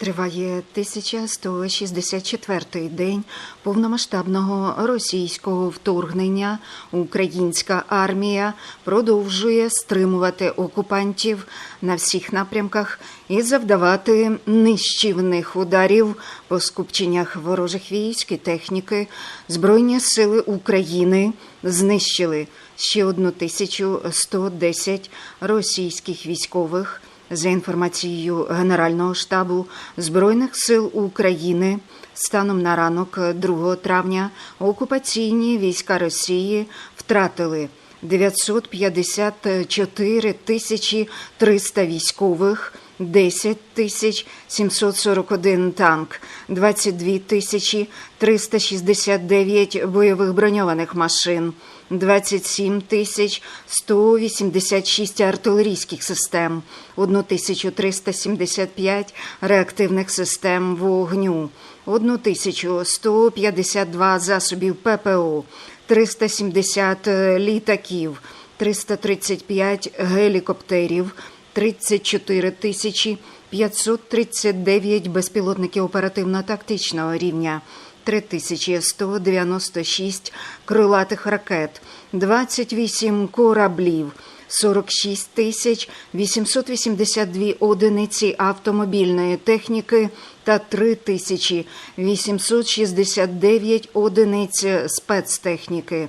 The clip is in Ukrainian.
Триває 1164-й день повномасштабного російського вторгнення. Українська армія продовжує стримувати окупантів на всіх напрямках і завдавати нищівних ударів по скупченнях ворожих військ і техніки. Збройні сили України знищили ще 1110 російських військових. За інформацією Генерального штабу Збройних сил України, станом на ранок 2 травня окупаційні війська Росії втратили 954 тисячі 300 військових, 10 тисяч 741 танк, 22 тисячі 369 бойових броньованих машин, 27 тисяч 186 артилерійських систем, 1375 реактивних систем вогню, 1152 засобів ППО, 370 літаків, 335 гелікоптерів, 34 тисячі 539 безпілотників оперативно-тактичного рівня, 3196 крилатих ракет, 28 кораблів, 46 тисяч 882 одиниці автомобільної техніки та 3 тисячі 869 одиниць спецтехніки.